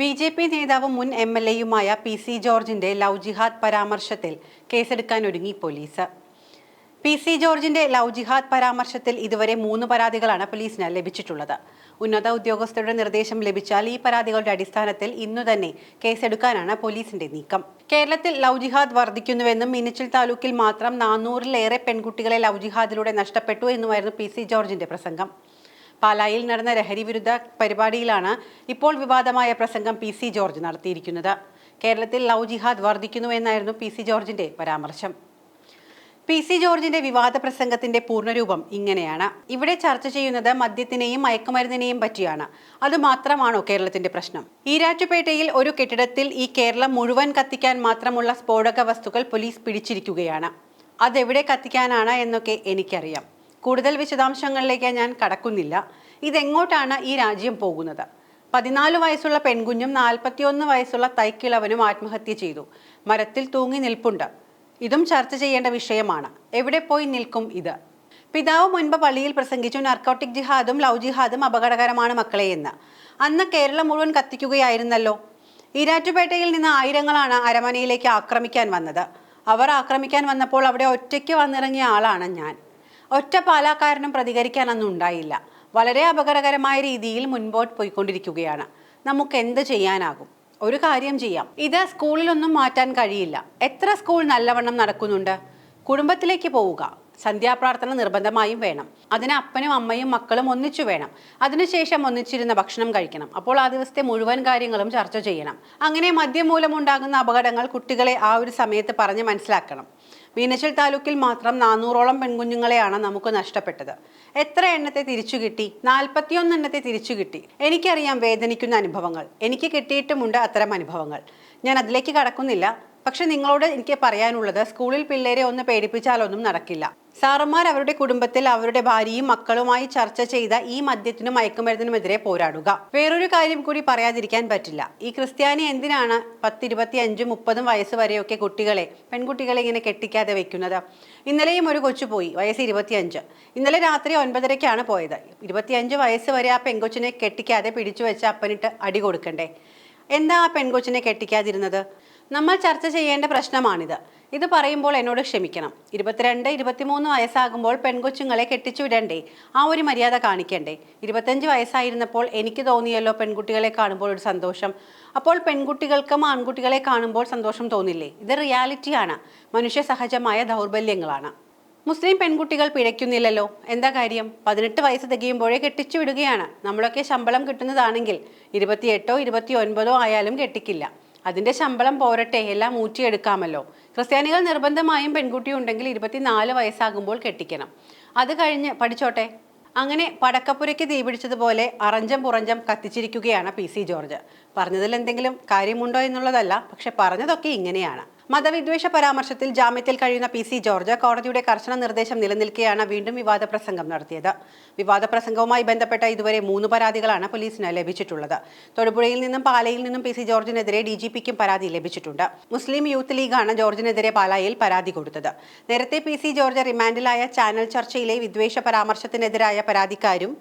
B J P നേതാവും മുൻ M L എയുമായ പി സി ജോർജിന്റെ ലവ് ജിഹാദ് പരാമർശത്തിൽ കേസെടുക്കാൻ ഒരുങ്ങി പോലീസ്. പി സി ജോർജിന്റെ ലവ് ജിഹാദ് പരാമർശത്തിൽ ഇതുവരെ മൂന്ന് പരാതികളാണ് പോലീസിന് ലഭിച്ചിട്ടുള്ളത്. ഉന്നത ഉദ്യോഗസ്ഥരുടെ നിർദ്ദേശം ലഭിച്ചാൽ ഈ പരാതികളുടെ അടിസ്ഥാനത്തിൽ ഇന്നു തന്നെ കേസെടുക്കാനാണ് പോലീസിന്റെ നീക്കം. കേരളത്തിൽ ലവ് ജിഹാദ് വർദ്ധിക്കുന്നുവെന്നും മിനിച്ചിൽ താലൂക്കിൽ മാത്രം നാനൂറിലേറെ പെൺകുട്ടികളെ ലവ് ജിഹാദിലൂടെ നഷ്ടപ്പെട്ടു എന്നുമായിരുന്നു പി സി ജോർജിന്റെ പ്രസംഗം. പാലായിൽ നടന്ന ലഹരി വിരുദ്ധ പരിപാടിയിലാണ് ഇപ്പോൾ വിവാദമായ പ്രസംഗം പി സി ജോർജ് നടത്തിയിരിക്കുന്നത്. കേരളത്തിൽ ലവ് ജിഹാദ് വർദ്ധിക്കുന്നുവെന്നായിരുന്നു പി സി ജോർജിന്റെ പരാമർശം. പി സി ജോർജിന്റെ വിവാദ പ്രസംഗത്തിന്റെ പൂർണരൂപം ഇങ്ങനെയാണ്. ഇവിടെ ചർച്ച ചെയ്യുന്നത് മദ്യത്തിനെയും മയക്കുമരുന്നിനെയും പറ്റിയാണ്. അത് മാത്രമാണോ കേരളത്തിന്റെ പ്രശ്നം? ഈരാറ്റുപേട്ടയിൽ ഒരു കെട്ടിടത്തിൽ ഈ കേരളം മുഴുവൻ കത്തിക്കാൻ മാത്രമുള്ള സ്ഫോടക വസ്തുക്കൾ പോലീസ് പിടിച്ചിരിക്കുകയാണ്. അതെവിടെ കത്തിക്കാനാണ് എന്നൊക്കെ എനിക്കറിയാം. കൂടുതൽ വിശദാംശങ്ങളിലേക്ക് ഞാൻ കടക്കുന്നില്ല. ഇതെങ്ങോട്ടാണ് ഈ രാജ്യം പോകുന്നത്? പതിനാല് വയസ്സുള്ള പെൺകുഞ്ഞും നാൽപ്പത്തിയൊന്ന് വയസ്സുള്ള തൈക്കിളവനും ആത്മഹത്യ ചെയ്തു. മരത്തിൽ തൂങ്ങി നിൽപ്പുണ്ട്. ഇതും ചർച്ച ചെയ്യേണ്ട വിഷയമാണ്. എവിടെ പോയി നിൽക്കും ഇത്? പിതാവ് മുൻപ് പള്ളിയിൽ പ്രസംഗിച്ചു നർക്കോട്ടിക് ജിഹാദും ലവ് ജിഹാദും അപകടകരമാണ് മക്കളെ എന്ന്. അന്ന് കേരളം മുഴുവൻ കത്തിക്കുകയായിരുന്നല്ലോ. ഈരാറ്റുപേട്ടയിൽ നിന്ന് ആയിരങ്ങളാണ് അരമനയിലേക്ക് ആക്രമിക്കാൻ വന്നത്. അവർ ആക്രമിക്കാൻ വന്നപ്പോൾ അവിടെ ഒറ്റയ്ക്ക് വന്നിറങ്ങിയ ആളാണ് ഞാൻ. ഒറ്റ പാലാക്കാരനും പ്രതികരിക്കാനൊന്നും ഉണ്ടായില്ല. വളരെ അപകടകരമായ രീതിയിൽ മുൻപോട്ട് പോയിക്കൊണ്ടിരിക്കുകയാണ്. നമുക്ക് എന്ത് ചെയ്യാനാകും? ഒരു കാര്യം ചെയ്യാം. ഇത് സ്കൂളിലൊന്നും മാറ്റാൻ കഴിയില്ല. എത്ര സ്കൂൾ നല്ലവണ്ണം നടക്കുന്നുണ്ട്? കുടുംബത്തിലേക്ക് പോവുക. സന്ധ്യാപ്രാർത്ഥന നിർബന്ധമായും വേണം. അതിന് അപ്പനും അമ്മയും മക്കളും ഒന്നിച്ചു വേണം. അതിനുശേഷം ഒന്നിച്ചിരുന്ന ഭക്ഷണം കഴിക്കണം. അപ്പോൾ ആ ദിവസത്തെ മുഴുവൻ കാര്യങ്ങളും ചർച്ച ചെയ്യണം. അങ്ങനെ മദ്യം മൂലമുണ്ടാകുന്ന അപകടങ്ങൾ കുട്ടികളെ ആ ഒരു സമയത്ത് പറഞ്ഞ് മനസ്സിലാക്കണം. മീനച്ചിൽ താലൂക്കിൽ മാത്രം നാനൂറോളം പെൺകുഞ്ഞുങ്ങളെയാണ് നമുക്ക് നഷ്ടപ്പെട്ടത്. എത്ര എണ്ണത്തെ തിരിച്ചു കിട്ടി? നാൽപ്പത്തിയൊന്ന് എണ്ണത്തെ തിരിച്ചു കിട്ടി. എനിക്കറിയാം വേദനിക്കുന്ന അനുഭവങ്ങൾ. എനിക്ക് കിട്ടിയിട്ടുമുണ്ട് അത്തരം അനുഭവങ്ങൾ. ഞാൻ അതിലേക്ക് കടക്കുന്നില്ല. പക്ഷെ നിങ്ങളോട് എനിക്ക് പറയാനുള്ളത് സ്കൂളിൽ പിള്ളേരെ ഒന്ന് പേടിപ്പിച്ചാലൊന്നും നടക്കില്ല. സാറന്മാർ അവരുടെ കുടുംബത്തിൽ അവരുടെ ഭാര്യയും മക്കളുമായി ചർച്ച ചെയ്ത ഈ മദ്യത്തിനും മയക്കുമരുന്നിനുമെതിരെ പോരാടുക. വേറൊരു കാര്യം കൂടി പറയാതിരിക്കാൻ പറ്റില്ല. ഈ ക്രിസ്ത്യാനി എന്തിനാണ് പത്ത് ഇരുപത്തി അഞ്ചും മുപ്പതും വയസ്സ് വരെയൊക്കെ കുട്ടികളെ പെൺകുട്ടികളെ ഇങ്ങനെ കെട്ടിക്കാതെ വെക്കുന്നത്? ഇന്നലെയും ഒരു കൊച്ചു പോയി വയസ്സ് ഇരുപത്തിയഞ്ച്. ഇന്നലെ രാത്രി ഒൻപതരയ്ക്കാണ് പോയത്. ഇരുപത്തിയഞ്ച് വയസ്സ് വരെ ആ പെൺകൊച്ചിനെ കെട്ടിക്കാതെ പിടിച്ചു വെച്ച് അപ്പനിട്ട് അടി കൊടുക്കണ്ടേ? എന്താ ആ പെൺകൊച്ചിനെ കെട്ടിക്കാതിരുന്നത്? നമ്മൾ ചർച്ച ചെയ്യേണ്ട പ്രശ്നമാണിത്. ഇത് പറയുമ്പോൾ എന്നോട് ക്ഷമിക്കണം. ഇരുപത്തിരണ്ട് ഇരുപത്തിമൂന്ന് വയസ്സാകുമ്പോൾ പെൺകൊച്ചുങ്ങളെ കെട്ടിച്ചു വിടണ്ടേ? ആ ഒരു മര്യാദ കാണിക്കണ്ടേ? ഇരുപത്തഞ്ച് വയസ്സായിരുന്നപ്പോൾ എനിക്ക് തോന്നിയല്ലോ പെൺകുട്ടികളെ കാണുമ്പോൾ ഒരു സന്തോഷം. അപ്പോൾ പെൺകുട്ടികൾക്കും ആൺകുട്ടികളെ കാണുമ്പോൾ സന്തോഷം തോന്നില്ലേ? ഇത് റിയാലിറ്റിയാണ്. മനുഷ്യ സഹജമായ ദൗർബല്യങ്ങളാണ്. മുസ്ലിം പെൺകുട്ടികൾ പിഴയ്ക്കുന്നില്ലല്ലോ? എന്താ കാര്യം? പതിനെട്ട് വയസ്സ് തികയുമ്പോഴേ കെട്ടിച്ചു വിടുകയാണ്. നമ്മളൊക്കെ ശമ്പളം കിട്ടുന്നതാണെങ്കിൽ ഇരുപത്തിയെട്ടോ ഇരുപത്തി ഒൻപതോ ആയാലും കെട്ടിക്കില്ല. അതിന്റെ ശമ്പളം പോരട്ടെ എല്ലാം ഊറ്റിയെടുക്കാമല്ലോ. ക്രിസ്ത്യാനികൾ നിർബന്ധമായും പെൺകുട്ടി ഉണ്ടെങ്കിൽ ഇരുപത്തിനാല് വയസ്സാകുമ്പോൾ കെട്ടിക്കണം. അത് കഴിഞ്ഞ് പഠിച്ചോട്ടെ. അങ്ങനെ പടക്കപ്പുരയ്ക്ക് തീപിടിച്ചതുപോലെ അറഞ്ചം പുറഞ്ചം കത്തിച്ചിരിക്കുകയാണ് പി സി ജോർജ്. പറഞ്ഞതിൽ എന്തെങ്കിലും കാര്യമുണ്ടോ എന്നുള്ളതല്ല പക്ഷെ പറഞ്ഞതൊക്കെ ഇങ്ങനെയാണ്. മതവിദ്വേഷ പരാമർശത്തിൽ ജാമ്യത്തിൽ കഴിയുന്ന പി സി ജോർജ് കോടതിയുടെ കർശന നിർദ്ദേശം നിലനിൽക്കെയാണ് വീണ്ടും വിവാദ പ്രസംഗം നടത്തിയത്. വിവാദ പ്രസംഗവുമായി ബന്ധപ്പെട്ട ഇതുവരെ മൂന്ന് പരാതികളാണ് പോലീസിന് ലഭിച്ചിട്ടുള്ളത്. തൊടുപുഴയിൽ നിന്നും പാലയിൽ നിന്നും പി സി ജോർജിനെതിരെ ഡി ജി പിക്കും പരാതി ലഭിച്ചിട്ടുണ്ട്. മുസ്ലിം യൂത്ത് ലീഗാണ് ജോർജിനെതിരെ പാലായിൽ പരാതി കൊടുത്തത്. നേരത്തെ പി സി ജോർജ് റിമാൻഡിലായ ചാനൽ ചർച്ചയിലെ വിദ്വേഷ പരാമർശത്തിനെതിരായ പരാതിക്കാരും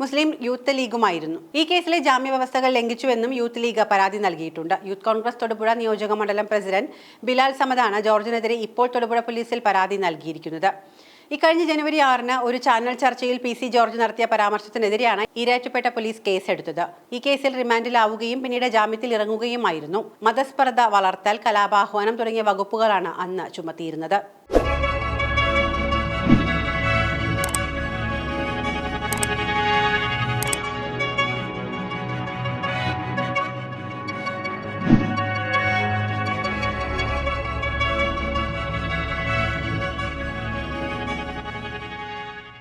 മുസ്ലിം യൂത്ത് ലീഗുമായിരുന്നു. ഈ കേസിലെ ജാമ്യ വ്യവസ്ഥകൾ ലംഘിച്ചുവെന്നും യൂത്ത് ലീഗ് പരാതി നൽകിയിട്ടുണ്ട്. യൂത്ത് കോൺഗ്രസ് തൊടുപുഴ നിയോജക മണ്ഡലം പ്രസിഡന്റ് ബിലാൽ സമദാണ് ജോർജിനെതിരെ ഇപ്പോൾ തൊടുപുഴ പോലീസിൽ പരാതി നൽകിയിരിക്കുന്നത്. ഇക്കഴിഞ്ഞ ജനുവരി ആറിന് ഒരു ചാനൽ ചർച്ചയിൽ പി സി ജോർജ് നടത്തിയ പരാമർശത്തിനെതിരെയാണ് ഈരാറ്റുപേട്ട പോലീസ് കേസെടുത്തത്. ഈ കേസിൽ റിമാൻഡിലാവുകയും പിന്നീട് ജാമ്യത്തിൽ ഇറങ്ങുകയുമായിരുന്നു. മതസ്പർദ്ധ വളർത്തൽ കലാപാഹ്വാനം തുടങ്ങിയ വകുപ്പുകളാണ് അന്ന് ചുമത്തിയിരുന്നത്.